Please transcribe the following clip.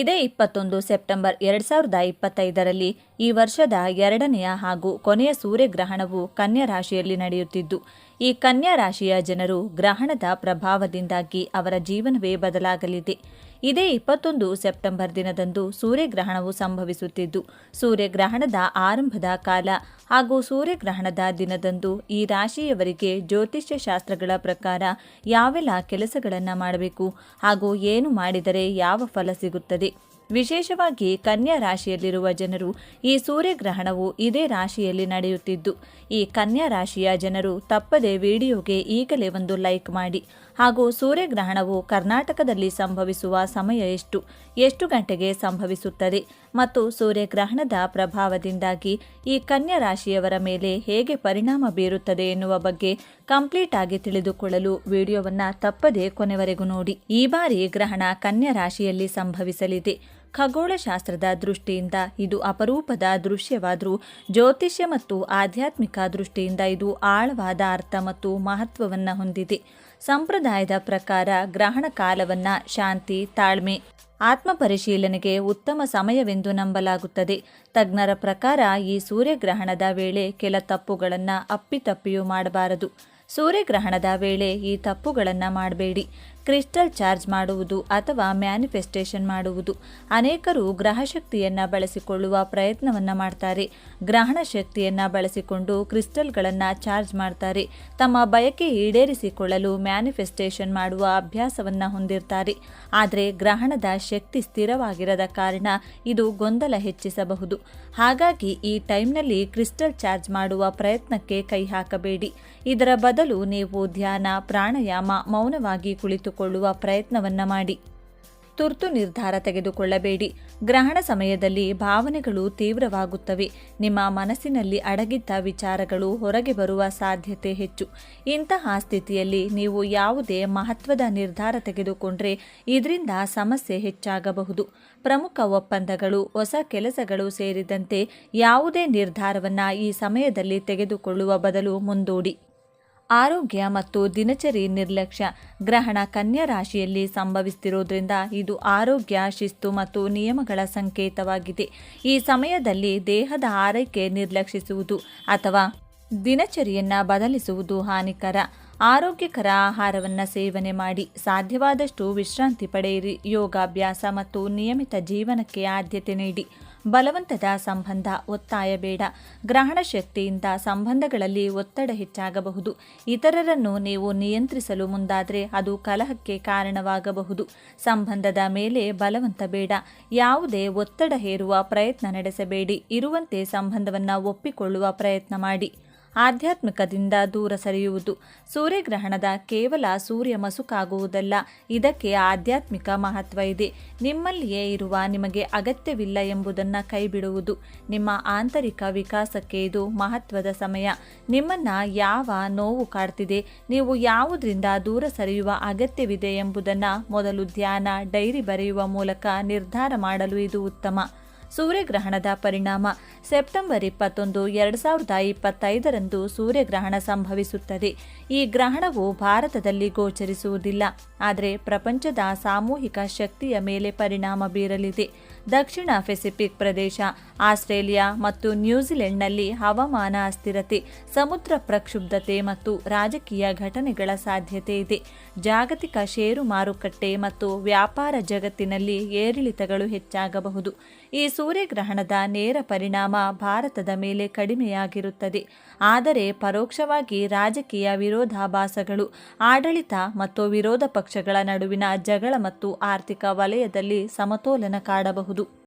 ಇದೇ ಇಪ್ಪತ್ತೊಂದು ಸೆಪ್ಟೆಂಬರ್ ಎರಡ್ ಸಾವಿರದ ಇಪ್ಪತ್ತೈದರಲ್ಲಿ ಈ ವರ್ಷದ ಎರಡನೆಯ ಹಾಗೂ ಕೊನೆಯ ಸೂರ್ಯಗ್ರಹಣವು ಕನ್ಯಾ ರಾಶಿಯಲ್ಲಿ ನಡೆಯುತ್ತಿದ್ದು, ಈ ಕನ್ಯಾ ರಾಶಿಯ ಜನರು ಗ್ರಹಣದ ಪ್ರಭಾವದಿಂದಾಗಿ ಅವರ ಜೀವನವೇ ಬದಲಾಗಲಿದೆ. ಇದೇ ಇಪ್ಪತ್ತೊಂದು ಸೆಪ್ಟೆಂಬರ್ ದಿನದಂದು ಸೂರ್ಯಗ್ರಹಣವು ಸಂಭವಿಸುತ್ತಿದ್ದು, ಸೂರ್ಯಗ್ರಹಣದ ಆರಂಭದ ಕಾಲ ಹಾಗೂ ಸೂರ್ಯಗ್ರಹಣದ ದಿನದಂದು ಈ ರಾಶಿಯವರಿಗೆ ಜ್ಯೋತಿಷ್ಯ ಶಾಸ್ತ್ರಗಳ ಪ್ರಕಾರ ಯಾವೆಲ್ಲ ಕೆಲಸಗಳನ್ನು ಮಾಡಬೇಕು ಹಾಗೂ ಏನು ಮಾಡಿದರೆ ಯಾವ ಫಲ ಸಿಗುತ್ತದೆ? ವಿಶೇಷವಾಗಿ ಕನ್ಯಾ ರಾಶಿಯಲ್ಲಿರುವ ಜನರು ಈ ಸೂರ್ಯಗ್ರಹಣವು ಇದೇ ರಾಶಿಯಲ್ಲಿ ನಡೆಯುತ್ತಿದ್ದು, ಈ ಕನ್ಯಾ ರಾಶಿಯ ಜನರು ತಪ್ಪದೆ ವಿಡಿಯೋಗೆ ಈಗಲೇ ಒಂದು ಲೈಕ್ ಮಾಡಿ. ಹಾಗೂ ಸೂರ್ಯಗ್ರಹಣವು ಕರ್ನಾಟಕದಲ್ಲಿ ಸಂಭವಿಸುವ ಸಮಯ ಎಷ್ಟು? ಎಷ್ಟು ಗಂಟೆಗೆ ಸಂಭವಿಸುತ್ತದೆ? ಮತ್ತು ಸೂರ್ಯಗ್ರಹಣದ ಪ್ರಭಾವದಿಂದಾಗಿ ಈ ಕನ್ಯಾ ರಾಶಿಯವರ ಮೇಲೆ ಹೇಗೆ ಪರಿಣಾಮ ಬೀರುತ್ತದೆ ಎನ್ನುವ ಬಗ್ಗೆ ಕಂಪ್ಲೀಟ್ ಆಗಿ ತಿಳಿದುಕೊಳ್ಳಲು ವಿಡಿಯೋವನ್ನು ತಪ್ಪದೆ ಕೊನೆವರೆಗೂ ನೋಡಿ. ಈ ಬಾರಿ ಗ್ರಹಣ ಕನ್ಯಾ ರಾಶಿಯಲ್ಲಿ ಸಂಭವಿಸಲಿದೆ. ಖಗೋಳಶಾಸ್ತ್ರದ ದೃಷ್ಟಿಯಿಂದ ಇದು ಅಪರೂಪದ ದೃಶ್ಯವಾದರೂ, ಜ್ಯೋತಿಷ್ಯ ಮತ್ತು ಆಧ್ಯಾತ್ಮಿಕ ದೃಷ್ಟಿಯಿಂದ ಇದು ಆಳವಾದ ಅರ್ಥ ಮತ್ತು ಮಹತ್ವವನ್ನು ಹೊಂದಿದೆ. ಸಂಪ್ರದಾಯದ ಪ್ರಕಾರ ಗ್ರಹಣ ಕಾಲವನ್ನು ಶಾಂತಿ, ತಾಳ್ಮೆ, ಆತ್ಮ ಪರಿಶೀಲನೆಗೆ ಉತ್ತಮ ಸಮಯವೆಂದು ನಂಬಲಾಗುತ್ತದೆ. ತಜ್ಞರ ಪ್ರಕಾರ ಈ ಸೂರ್ಯಗ್ರಹಣದ ವೇಳೆ ಕೆಲ ತಪ್ಪುಗಳನ್ನು ಅಪ್ಪಿತಪ್ಪಿಯೂ ಮಾಡಬಾರದು. ಸೂರ್ಯಗ್ರಹಣದ ವೇಳೆ ಈ ತಪ್ಪುಗಳನ್ನು ಮಾಡಬೇಡಿ. ಕ್ರಿಸ್ಟಲ್ ಚಾರ್ಜ್ ಮಾಡುವುದು ಅಥವಾ ಮ್ಯಾನಿಫೆಸ್ಟೇಷನ್ ಮಾಡುವುದು. ಅನೇಕರು ಗ್ರಹಶಕ್ತಿಯನ್ನು ಬಳಸಿಕೊಳ್ಳುವ ಪ್ರಯತ್ನವನ್ನು ಮಾಡ್ತಾರೆ. ಗ್ರಹಣ ಶಕ್ತಿಯನ್ನು ಬಳಸಿಕೊಂಡು ಕ್ರಿಸ್ಟಲ್ಗಳನ್ನು ಚಾರ್ಜ್ ಮಾಡ್ತಾರೆ. ತಮ್ಮ ಬಯಕೆ ಈಡೇರಿಸಿಕೊಳ್ಳಲು ಮ್ಯಾನಿಫೆಸ್ಟೇಷನ್ ಮಾಡುವ ಅಭ್ಯಾಸವನ್ನು ಹೊಂದಿರ್ತಾರೆ. ಆದರೆ ಗ್ರಹಣದ ಶಕ್ತಿ ಸ್ಥಿರವಾಗಿರದ ಕಾರಣ ಇದು ಗೊಂದಲ ಹೆಚ್ಚಿಸಬಹುದು. ಹಾಗಾಗಿ ಈ ಟೈಮ್ನಲ್ಲಿ ಕ್ರಿಸ್ಟಲ್ ಚಾರ್ಜ್ ಮಾಡುವ ಪ್ರಯತ್ನಕ್ಕೆ ಕೈ ಹಾಕಬೇಡಿ. ಇದರ ಬದಲು ನೀವು ಧ್ಯಾನ, ಪ್ರಾಣಾಯಾಮ, ಮೌನವಾಗಿ ಕುಳಿತುಕೊಳ್ಳುವ ಪ್ರಯತ್ನವನ್ನ ಮಾಡಿ. ತುರ್ತು ನಿರ್ಧಾರ ತೆಗೆದುಕೊಳ್ಳಬೇಡಿ. ಗ್ರಹಣ ಸಮಯದಲ್ಲಿ ಭಾವನೆಗಳು ತೀವ್ರವಾಗುತ್ತವೆ. ನಿಮ್ಮ ಮನಸ್ಸಿನಲ್ಲಿ ಅಡಗಿದ್ದ ವಿಚಾರಗಳು ಹೊರಗೆ ಬರುವ ಸಾಧ್ಯತೆ ಹೆಚ್ಚು. ಇಂತಹ ಸ್ಥಿತಿಯಲ್ಲಿ ನೀವು ಯಾವುದೇ ಮಹತ್ವದ ನಿರ್ಧಾರ ತೆಗೆದುಕೊಂಡ್ರೆ ಇದರಿಂದ ಸಮಸ್ಯೆ ಹೆಚ್ಚಾಗಬಹುದು. ಪ್ರಮುಖ ಒಪ್ಪಂದಗಳು, ಹೊಸ ಕೆಲಸಗಳು ಸೇರಿದಂತೆ ಯಾವುದೇ ನಿರ್ಧಾರವನ್ನು ಈ ಸಮಯದಲ್ಲಿ ತೆಗೆದುಕೊಳ್ಳುವ ಬದಲು ಮುಂದೂಡಿ. ಆರೋಗ್ಯ ಮತ್ತು ದಿನಚರಿ ನಿರ್ಲಕ್ಷ್ಯ. ಗ್ರಹಣ ಕನ್ಯಾ ರಾಶಿಯಲ್ಲಿ ಸಂಭವಿಸುತ್ತಿರುವುದರಿಂದ ಇದು ಆರೋಗ್ಯ, ಶಿಸ್ತು ಮತ್ತು ನಿಯಮಗಳ ಸಂಕೇತವಾಗಿದೆ. ಈ ಸಮಯದಲ್ಲಿ ದೇಹದ ಆರೈಕೆ ನಿರ್ಲಕ್ಷಿಸುವುದು ಅಥವಾ ದಿನಚರಿಯನ್ನು ಬದಲಿಸುವುದು ಹಾನಿಕರ. ಆರೋಗ್ಯಕರ ಆಹಾರವನ್ನು ಸೇವನೆ ಮಾಡಿ. ಸಾಧ್ಯವಾದಷ್ಟು ವಿಶ್ರಾಂತಿ ಪಡೆಯಿರಿ. ಯೋಗಾಭ್ಯಾಸ ಮತ್ತು ನಿಯಮಿತ ಜೀವನಕ್ಕೆ ಆದ್ಯತೆ ನೀಡಿ. ಬಲವಂತದ ಸಂಬಂಧ ಒತ್ತಾಯ ಬೇಡ. ಗ್ರಹಣ ಶಕ್ತಿಯಿಂದ ಸಂಬಂಧಗಳಲ್ಲಿ ಒತ್ತಡ ಹೆಚ್ಚಾಗಬಹುದು. ಇತರರನ್ನು ನೀವು ನಿಯಂತ್ರಿಸಲು ಮುಂದಾದರೆ ಅದು ಕಲಹಕ್ಕೆ ಕಾರಣವಾಗಬಹುದು. ಸಂಬಂಧದ ಮೇಲೆ ಬಲವಂತ ಬೇಡ. ಯಾವುದೇ ಒತ್ತಡ ಹೇರುವ ಪ್ರಯತ್ನ ನಡೆಸಬೇಡಿ. ಇರುವಂತೆ ಸಂಬಂಧವನ್ನು ಒಪ್ಪಿಕೊಳ್ಳುವ ಪ್ರಯತ್ನ ಮಾಡಿ. ಆಧ್ಯಾತ್ಮಿಕದಿಂದ ದೂರ ಸರಿಯುವುದು. ಸೂರ್ಯಗ್ರಹಣದ ಕೇವಲ ಸೂರ್ಯ ಮಸುಕಾಗುವುದಲ್ಲ, ಇದಕ್ಕೆ ಆಧ್ಯಾತ್ಮಿಕ ಮಹತ್ವ ಇದೆ. ನಿಮ್ಮಲ್ಲಿಯೇ ಇರುವ ನಿಮಗೆ ಅಗತ್ಯವಿಲ್ಲ ಎಂಬುದನ್ನು ಕೈಬಿಡುವುದು. ನಿಮ್ಮ ಆಂತರಿಕ ವಿಕಾಸಕ್ಕೆ ಇದು ಮಹತ್ವದ ಸಮಯ. ನಿಮ್ಮನ್ನ ಯಾವ ನೋವು ಕಾಡ್ತಿದೆ, ನೀವು ಯಾವುದರಿಂದ ದೂರ ಸರಿಯುವ ಅಗತ್ಯವಿದೆ ಎಂಬುದನ್ನು ಮೊದಲು ಧ್ಯಾನ, ಡೈರಿ ಬರೆಯುವ ಮೂಲಕ ನಿರ್ಧಾರ ಮಾಡಲು ಇದು ಉತ್ತಮ. ಸೂರ್ಯಗ್ರಹಣದ ಪರಿಣಾಮ. ಸೆಪ್ಟೆಂಬರ್ ಇಪ್ಪತ್ತೊಂದು, ಎರಡ್ ಸಾವಿರದ ಇಪ್ಪತ್ತೈದರಂದು ಸೂರ್ಯಗ್ರಹಣ ಸಂಭವಿಸುತ್ತದೆ. ಈ ಗ್ರಹಣವು ಭಾರತದಲ್ಲಿ ಗೋಚರಿಸುವುದಿಲ್ಲ. ಆದರೆ ಪ್ರಪಂಚದ ಸಾಮೂಹಿಕ ಶಕ್ತಿಯ ಮೇಲೆ ಪರಿಣಾಮ ಬೀರಲಿದೆ. ದಕ್ಷಿಣ ಪೆಸಿಫಿಕ್ ಪ್ರದೇಶ, ಆಸ್ಟ್ರೇಲಿಯಾ ಮತ್ತು ನ್ಯೂಜಿಲೆಂಡ್ನಲ್ಲಿ ಹವಾಮಾನ ಅಸ್ಥಿರತೆ, ಸಮುದ್ರ ಪ್ರಕ್ಷುಬ್ಧತೆ ಮತ್ತು ರಾಜಕೀಯ ಘಟನೆಗಳ ಸಾಧ್ಯತೆ ಇದೆ. ಜಾಗತಿಕ ಷೇರು ಮಾರುಕಟ್ಟೆ ಮತ್ತು ವ್ಯಾಪಾರ ಜಗತ್ತಿನಲ್ಲಿ ಏರಿಳಿತಗಳು ಹೆಚ್ಚಾಗಬಹುದು. ಈ ಸೂರ್ಯಗ್ರಹಣದ ನೇರ ಪರಿಣಾಮ ಭಾರತದ ಮೇಲೆ ಕಡಿಮೆಯಾಗಿರುತ್ತದೆ. ಆದರೆ ಪರೋಕ್ಷವಾಗಿ ರಾಜಕೀಯ ವಿರೋಧಾಭಾಸಗಳು, ಆಡಳಿತ ಮತ್ತು ವಿರೋಧ ಪಕ್ಷಗಳ ನಡುವಿನ ಜಗಳ ಮತ್ತು ಆರ್ಥಿಕ ವಲಯದಲ್ಲಿ ಸಮತೋಲನ ಕಾಡಬಹುದು kudu.